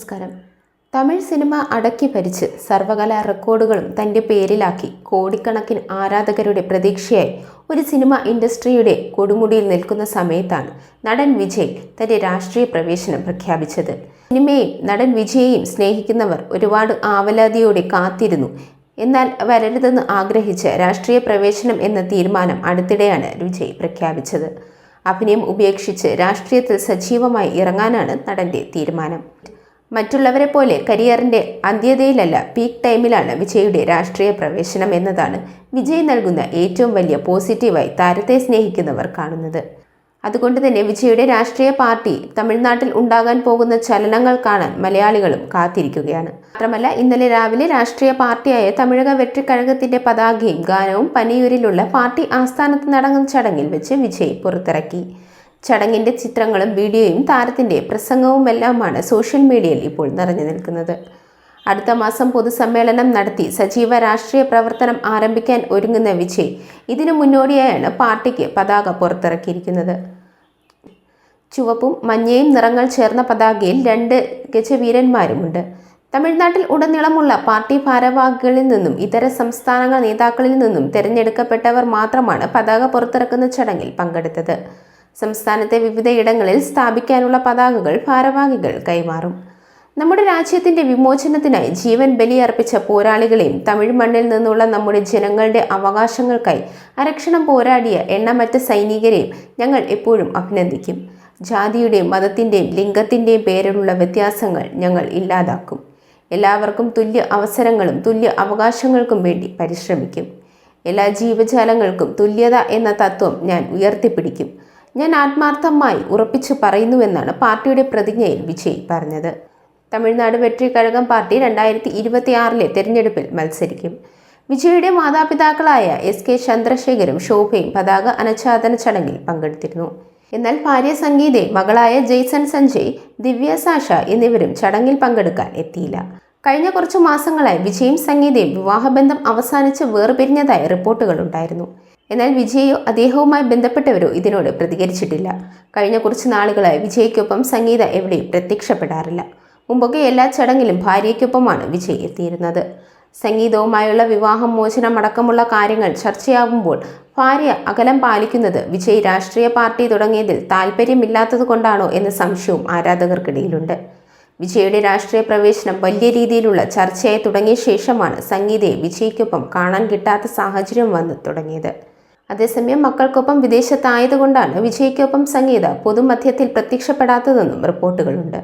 നമസ്കാരം. തമിഴ് സിനിമ അടക്കി ഭരിച്ച് സർവകലാ റെക്കോർഡുകളും തന്റെ പേരിലാക്കി കോടിക്കണക്കിന് ആരാധകരുടെ പ്രതീക്ഷയായി ഒരു സിനിമ ഇൻഡസ്ട്രിയുടെ കൊടുമുടിയിൽ നിൽക്കുന്ന സമയത്താണ് നടൻ വിജയ് തന്റെ രാഷ്ട്രീയ പ്രവേശനം പ്രഖ്യാപിച്ചത്. സിനിമയും നടൻ വിജയെയും സ്നേഹിക്കുന്നവർ ഒരുപാട് ആവലാതിയോടെ കാത്തിരുന്നു. എന്നാൽ വരരുതെന്ന് ആഗ്രഹിച്ച് രാഷ്ട്രീയ പ്രവേശനം എന്ന തീരുമാനം അടുത്തിടെയാണ് വിജയ് പ്രഖ്യാപിച്ചത്. അഭിനയം ഉപേക്ഷിച്ച് രാഷ്ട്രീയത്തിൽ സജീവമായി ഇറങ്ങാനാണ് നടന്റെ തീരുമാനം. മറ്റുള്ളവരെ പോലെ കരിയറിന്റെ അന്ത്യതയിലല്ല പീക്ക് ടൈമിലാണ് വിജയുടെ രാഷ്ട്രീയ പ്രവേശനം എന്നതാണ് വിജയ് നൽകുന്ന ഏറ്റവും വലിയ പോസിറ്റീവായി താരത്തെ സ്നേഹിക്കുന്നവർ കാണുന്നത്. അതുകൊണ്ട് തന്നെ വിജയുടെ രാഷ്ട്രീയ പാർട്ടി തമിഴ്നാട്ടിൽ ഉണ്ടാകാൻ പോകുന്ന ചലനങ്ങൾ കാണാൻ മലയാളികളും കാത്തിരിക്കുകയാണ്. മാത്രമല്ല ഇന്നലെ രാവിലെ രാഷ്ട്രീയ പാർട്ടിയായ തമിഴക വെട്ടിക്കഴകത്തിന്റെ പതാകയും ഗാനവും പനിയൂരിലുള്ള പാർട്ടി ആസ്ഥാനത്ത് നടങ്ങുന്ന ചടങ്ങിൽ വെച്ച് വിജയ് പുറത്തിറക്കി. ചടങ്ങിന്റെ ചിത്രങ്ങളും വീഡിയോയും താരത്തിന്റെ പ്രസംഗവുമെല്ലാമാണ് സോഷ്യൽ മീഡിയയിൽ ഇപ്പോൾ നിറഞ്ഞു നിൽക്കുന്നത്. അടുത്ത മാസം പൊതുസമ്മേളനം നടത്തി സജീവ രാഷ്ട്രീയ പ്രവർത്തനം ആരംഭിക്കാൻ ഒരുങ്ങുന്ന വിജയ് ഇതിനു മുന്നോടിയായാണ് പാർട്ടിക്ക് പതാക പുറത്തിറക്കിയിരിക്കുന്നത്. ചുവപ്പും മഞ്ഞയും നിറങ്ങൾ ചേർന്ന പതാകയിൽ രണ്ട് ഗജവീരന്മാരുമുണ്ട്. തമിഴ്നാട്ടിൽ ഉടനീളമുള്ള പാർട്ടി ഭാരവാഹികളിൽ നിന്നും ഇതര സംസ്ഥാനങ്ങൾ നേതാക്കളിൽ നിന്നും തിരഞ്ഞെടുക്കപ്പെട്ടവർ മാത്രമാണ് പതാക പുറത്തിറക്കുന്ന ചടങ്ങിൽ പങ്കെടുത്തത്. സംസ്ഥാനത്തെ വിവിധയിടങ്ങളിൽ സ്ഥാപിക്കാനുള്ള പതാകകൾ ഭാരവാഹികൾ കൈമാറും. നമ്മുടെ രാജ്യത്തിന്റെ വിമോചനത്തിനായി ജീവൻ ബലിയർപ്പിച്ച പോരാളികളെയും തമിഴ് മണ്ണിൽ നിന്നുള്ള നമ്മുടെ ജനങ്ങളുടെ അവകാശങ്ങൾക്കായി അരക്ഷണം പോരാടിയ എണ്ണമറ്റ സൈനികരെയും ഞങ്ങൾ എപ്പോഴും അഭിനന്ദിക്കും. ജാതിയുടെയും മതത്തിന്റെയും ലിംഗത്തിന്റെയും പേരിലുള്ള വ്യത്യാസങ്ങൾ ഞങ്ങൾ ഇല്ലാതാക്കും. എല്ലാവർക്കും തുല്യ അവസരങ്ങളും തുല്യ അവകാശങ്ങൾക്കും വേണ്ടി പരിശ്രമിക്കും. എല്ലാ ജീവജാലങ്ങൾക്കും തുല്യത എന്ന തത്വം ഞാൻ ഉയർത്തിപ്പിടിക്കും. ഞാൻ ആത്മാർത്ഥമായി ഉറപ്പിച്ചു പറയുന്നുവെന്നാണ് പാർട്ടിയുടെ പ്രതിജ്ഞയിൽ വിജയ് പറഞ്ഞത്. തമിഴ്നാട് വെട്രി കഴകം പാർട്ടി രണ്ടായിരത്തി ഇരുപത്തിയാറിലെ തെരഞ്ഞെടുപ്പിൽ മത്സരിക്കും. വിജയുടെ മാതാപിതാക്കളായ എസ് കെ ചന്ദ്രശേഖരും ശോഭയും പതാക അനച്ഛാദന ചടങ്ങിൽ പങ്കെടുത്തിരുന്നു. എന്നാൽ ഭാര്യ സംഗീതയും മകളായ ജെയ്സൺ സഞ്ജയ് ദിവ്യ സാഷ എന്നിവരും ചടങ്ങിൽ പങ്കെടുക്കാൻ എത്തിയില്ല. കഴിഞ്ഞ കുറച്ചു മാസങ്ങളായി വിജയും സംഗീതയും വിവാഹബന്ധം അവസാനിച്ച് വേർപിരിഞ്ഞതായി റിപ്പോർട്ടുകളുണ്ടായിരുന്നു എന്നാൽ വിജയോ അദ്ദേഹവുമായി ബന്ധപ്പെട്ടവരോ ഇതിനോട് പ്രതികരിച്ചിട്ടില്ല. കഴിഞ്ഞ കുറച്ച് നാളുകളായി വിജയ്ക്കൊപ്പം സംഗീത എവിടെയും പ്രത്യക്ഷപ്പെടാറില്ല. മുമ്പൊക്കെ എല്ലാ ചടങ്ങിലും ഭാര്യയ്ക്കൊപ്പമാണ് വിജയ് എത്തിയിരുന്നത്. സംഗീതവുമായുള്ള വിവാഹം മോചനം അടക്കമുള്ള കാര്യങ്ങൾ ചർച്ചയാകുമ്പോൾ ഭാര്യ അകലം പാലിക്കുന്നത് വിജയ് രാഷ്ട്രീയ പാർട്ടി തുടങ്ങിയതിൽ താല്പര്യമില്ലാത്തതുകൊണ്ടാണോ എന്ന സംശയവും ആരാധകർക്കിടയിലുണ്ട്. വിജയുടെ രാഷ്ട്രീയ പ്രവേശനം വലിയ രീതിയിലുള്ള ചർച്ചയായി തുടങ്ങിയ ശേഷമാണ് സംഗീതയെ വിജയ്ക്കൊപ്പം കാണാൻ കിട്ടാത്ത സാഹചര്യം വന്നു തുടങ്ങിയത്. അതേസമയം മക്കൾക്കൊപ്പം വിദേശത്തായതുകൊണ്ടാണ് വിജയ്ക്കൊപ്പം സംഗീത പൊതുമധ്യത്തിൽ പ്രത്യക്ഷപ്പെടാത്തതെന്നും റിപ്പോർട്ടുകളുണ്ട്.